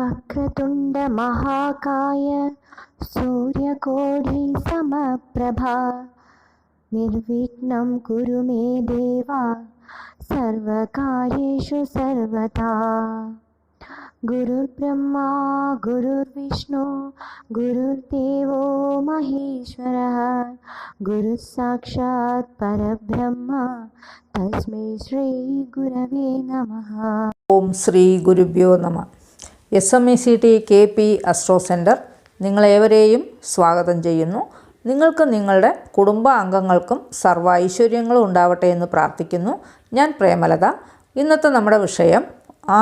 वक्रतुंड महाकाय सूर्यकोढि समप्रभा निर्विघ्नं कुरु मे देवा, सर्वकार्येषु सर्वदा गुरुर्ब्रह्मा, गुरुर्विष्णु, गुरुर्देवो महेश्वरः। गुरुसाक्षात् परब्रह्म, तस्मै श्रीगुरवे नमः। ओम श्री गुरुभ्यो नमः। S M E C T K P astro centre നിങ്ങളേവരെയും സ്വാഗതം ചെയ്യുന്നു. നിങ്ങൾക്ക് നിങ്ങളുടെ കുടുംബ അംഗങ്ങൾക്കും സർവ ഐശ്വര്യങ്ങളും ഉണ്ടാവട്ടെ എന്ന് പ്രാർത്ഥിക്കുന്നു. ഞാൻ പ്രേമലത. ഇന്നത്തെ നമ്മുടെ വിഷയം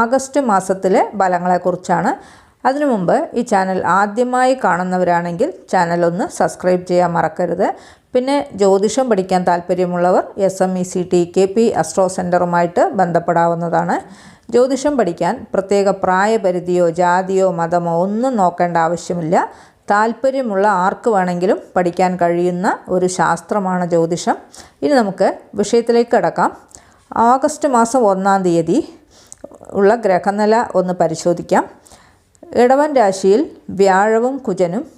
ആഗസ്റ്റ് മാസത്തിലെ ഫലങ്ങളെക്കുറിച്ചാണ്. അതിനു മുമ്പ് ഈ ചാനൽ ആദ്യമായി കാണുന്നവരാണെങ്കിൽ ചാനൽ ഒന്ന് സബ്സ്ക്രൈബ് ചെയ്യാൻ മറക്കരുത്. പിന്നെ ജ്യോതിഷം പഠിക്കാൻ താല്പര്യമുള്ളവർ S M E C T K P astro സെന്ററുമായിട്ട് ബന്ധപ്പെടാവുന്നതാണ്. ജ്യോതിഷം പഠിക്കാൻ പ്രത്യേക പ്രായപരിധിയോ ജാതിയോ മതമോ ഒന്നും നോക്കേണ്ട ആവശ്യമില്ല. താല്പര്യമുള്ള ആർക്ക് വേണമെങ്കിലും പഠിക്കാൻ കഴിയുന്ന ഒരു ശാസ്ത്രമാണ് ജ്യോതിഷം. ഇനി നമുക്ക് വിഷയത്തിലേക്ക് കടക്കാം. ഓഗസ്റ്റ് മാസം ഒന്നാം തീയതി ഉള്ള ഗ്രഹനില ഒന്ന് പരിശോധിക്കാം. ഇടവൻ രാശിയിൽ വ്യാഴവും കുജനും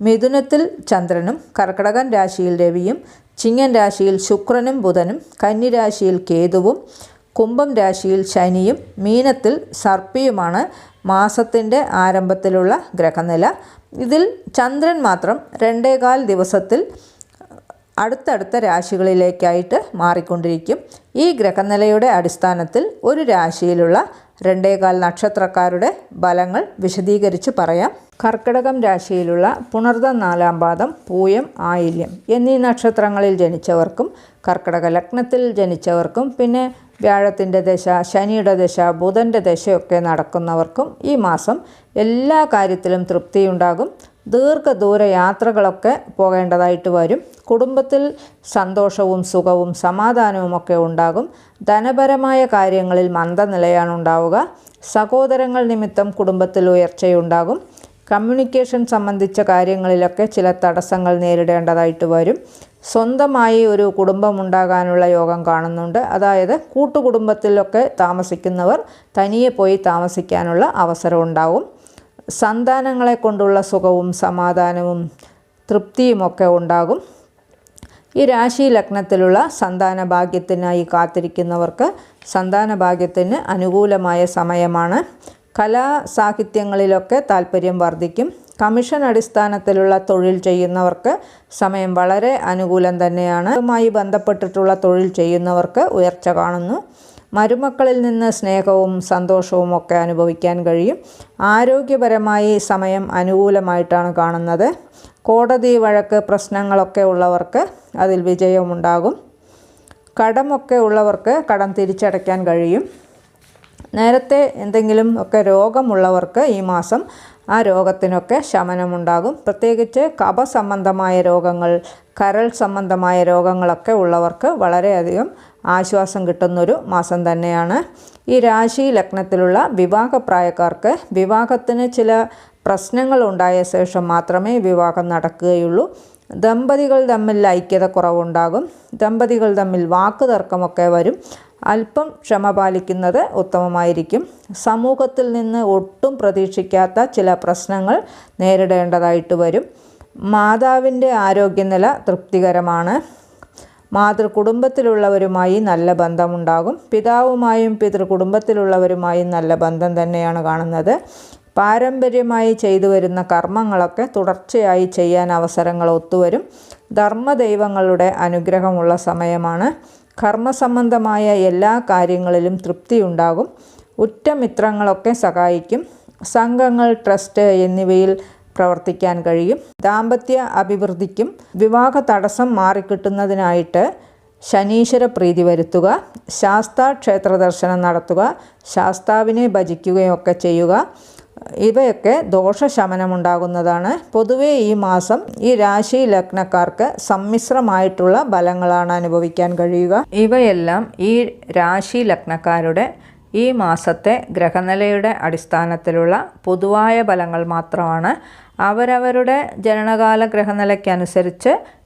മിഥുനത്തിൽ ചന്ദ്രനും കർക്കടകൻ രാശിയിൽ രവിയും ചിങ്ങൻ രാശിയിൽ ശുക്രനും ബുധനും കന്നിരാശിയിൽ കേതുവും കുംഭം രാശിയിൽ ശനിയും മീനത്തിൽ സർപ്പിയുമാണ് മാസത്തിന്റെ ആരംഭത്തിലുള്ള ഗ്രഹനില. ഇതിൽ ചന്ദ്രൻ മാത്രം രണ്ടേകാൽ ദിവസത്തിൽ അടുത്തടുത്ത രാശികളിലേക്കായിട്ട് മാറിക്കൊണ്ടിരിക്കും. ഈ ഗ്രഹനിലയുടെ അടിസ്ഥാനത്തിൽ ഒരു രാശിയിലുള്ള രണ്ടേകാൽ നക്ഷത്രക്കാരുടെ ഫലങ്ങൾ വിശദീകരിച്ച് പറയാം. കർക്കിടകം രാശിയിലുള്ള പുണർദ നാലാം പാദം പൂയം ആയില്യം എന്നീ നക്ഷത്രങ്ങളിൽ ജനിച്ചവർക്കും കർക്കിടക ലഗ്നത്തിൽ ജനിച്ചവർക്കും പിന്നെ വ്യാഴത്തിന്റെ ദശ ശനിയുടെ ദശ ബുധന്റെ ദശയൊക്കെ നടക്കുന്നവർക്കും ഈ മാസം എല്ലാ കാര്യത്തിലും തൃപ്തിയുണ്ടാകും. ദീർഘദൂര യാത്രകളൊക്കെ പോകേണ്ടതായിട്ട് വരും. കുടുംബത്തിൽ സന്തോഷവും സുഖവും സമാധാനവും ഒക്കെ ഉണ്ടാകും. ധനപരമായ കാര്യങ്ങളിൽ മന്ദനിലയാണ് ഉണ്ടാവുക. സഹോദരങ്ങൾ നിമിത്തം കുടുംബത്തിൽ ഉയർച്ചയുണ്ടാകും. കമ്മ്യൂണിക്കേഷൻ സംബന്ധിച്ച കാര്യങ്ങളിലൊക്കെ ചില തടസ്സങ്ങൾ നേരിടേണ്ടതായിട്ട് വരും. സ്വന്തമായി ഒരു കുടുംബമുണ്ടാകാനുള്ള യോഗം കാണുന്നുണ്ട്. അതായത് കൂട്ടുകുടുംബത്തിലൊക്കെ താമസിക്കുന്നവർ തനിയെ പോയി താമസിക്കാനുള്ള അവസരം ഉണ്ടാവും. സന്താനങ്ങളെ കൊണ്ടുള്ള സുഖവും സമാധാനവും തൃപ്തിയുമൊക്കെ ഉണ്ടാകും. ഈ രാശി ലഗ്നത്തിലുള്ള സന്താന ഭാഗ്യത്തിനായി കാത്തിരിക്കുന്നവർക്ക് സന്താന ഭാഗ്യത്തിന് അനുകൂലമായ സമയമാണ്. കലാ സാഹിത്യങ്ങളിലൊക്കെ താല്പര്യം വർദ്ധിക്കും. കമ്മീഷൻ അടിസ്ഥാനത്തിലുള്ള തൊഴിൽ ചെയ്യുന്നവർക്ക് സമയം വളരെ അനുകൂലം തന്നെയാണ്. അതുമായി ബന്ധപ്പെട്ടിട്ടുള്ള തൊഴിൽ ചെയ്യുന്നവർക്ക് ഉയർച്ച കാണുന്നു. മരുമക്കളിൽ നിന്ന് സ്നേഹവും സന്തോഷവും ഒക്കെ അനുഭവിക്കാൻ കഴിയും. ആരോഗ്യപരമായി സമയം അനുകൂലമായിട്ടാണ് കാണുന്നത്. കോടതി വഴക്ക് പ്രശ്നങ്ങളൊക്കെ ഉള്ളവർക്ക് അതിൽ വിജയമുണ്ടാകും. കടമൊക്കെ ഉള്ളവർക്ക് കടം തിരിച്ചടയ്ക്കാൻ കഴിയും. നേരത്തെ എന്തെങ്കിലും ഒക്കെ രോഗമുള്ളവർക്ക് ഈ മാസം ആ രോഗത്തിനൊക്കെ ശമനമുണ്ടാകും. പ്രത്യേകിച്ച് കഫ സംബന്ധമായ രോഗങ്ങൾ കരൾ സംബന്ധമായ രോഗങ്ങളൊക്കെ ഉള്ളവർക്ക് വളരെയധികം ആശ്വാസം കിട്ടുന്നൊരു മാസം തന്നെയാണ്. ഈ രാശി ലഗ്നത്തിലുള്ള വിവാഹപ്രായക്കാർക്ക് വിവാഹത്തിന് ചില പ്രശ്നങ്ങൾ ഉണ്ടായ ശേഷം മാത്രമേ വിവാഹം നടക്കുകയുള്ളൂ. ദമ്പതികൾ തമ്മിൽ ഐക്യത കുറവുണ്ടാകും. ദമ്പതികൾ തമ്മിൽ വാക്ക് തർക്കമൊക്കെ വരും. അല്പം ക്ഷമ പാലിക്കുന്നത് ഉത്തമമായിരിക്കും. സമൂഹത്തിൽ നിന്ന് ഒട്ടും പ്രതീക്ഷിക്കാത്ത ചില പ്രശ്നങ്ങൾ നേരിടേണ്ടതായിട്ട് വരും. മാതാവിന്റെ ആരോഗ്യനില തൃപ്തികരമാണ്. മാതൃകുടുംബത്തിലുള്ളവരുമായി നല്ല ബന്ധമുണ്ടാകും. പിതാവുമായും പിതൃകുടുംബത്തിലുള്ളവരുമായും നല്ല ബന്ധം തന്നെയാണ് കാണുന്നത്. പാരമ്പര്യമായി ചെയ്തു വരുന്ന കർമ്മങ്ങളൊക്കെ തുടർച്ചയായി ചെയ്യാൻ അവസരങ്ങൾ ഒത്തുവരും. ധർമ്മദൈവങ്ങളുടെ അനുഗ്രഹമുള്ള സമയമാണ്. കർമ്മസംബന്ധമായ എല്ലാ കാര്യങ്ങളിലും തൃപ്തിയുണ്ടാകും. ഉറ്റ മിത്രങ്ങളൊക്കെ സഹായിക്കും. സംഘങ്ങൾ ട്രസ്റ്റ് എന്നിവയിൽ പ്രവർത്തിക്കാൻ കഴിയും. ദാമ്പത്യ അഭിവൃദ്ധിക്കും വിവാഹ തടസ്സം മാറിക്കിട്ടുന്നതിനായിട്ട് ശനീശ്വര പ്രീതി വരുത്തുക. ശാസ്താ ക്ഷേത്ര ദർശനം നടത്തുക. ശാസ്താവിനെ ഭജിക്കുകയൊക്കെ ചെയ്യുക. ഇവയൊക്കെ ദോഷശമനമുണ്ടാകുന്നതാണ്. പൊതുവേ ഈ മാസം ഈ രാശി ലഗ്നക്കാർക്ക് സമ്മിശ്രമായിട്ടുള്ള ബലങ്ങളാണ് അനുഭവിക്കാൻ കഴിയുക. ഇവയെല്ലാം ഈ രാശി ലഗ്നക്കാരുടെ ഈ മാസത്തെ ഗ്രഹനിലയുടെ അടിസ്ഥാനത്തിലുള്ള പൊതുവായ ഫലങ്ങൾ മാത്രമാണ്. അവരവരുടെ ജനനകാല ഗ്രഹനിലയ്ക്കനുസരിച്ച്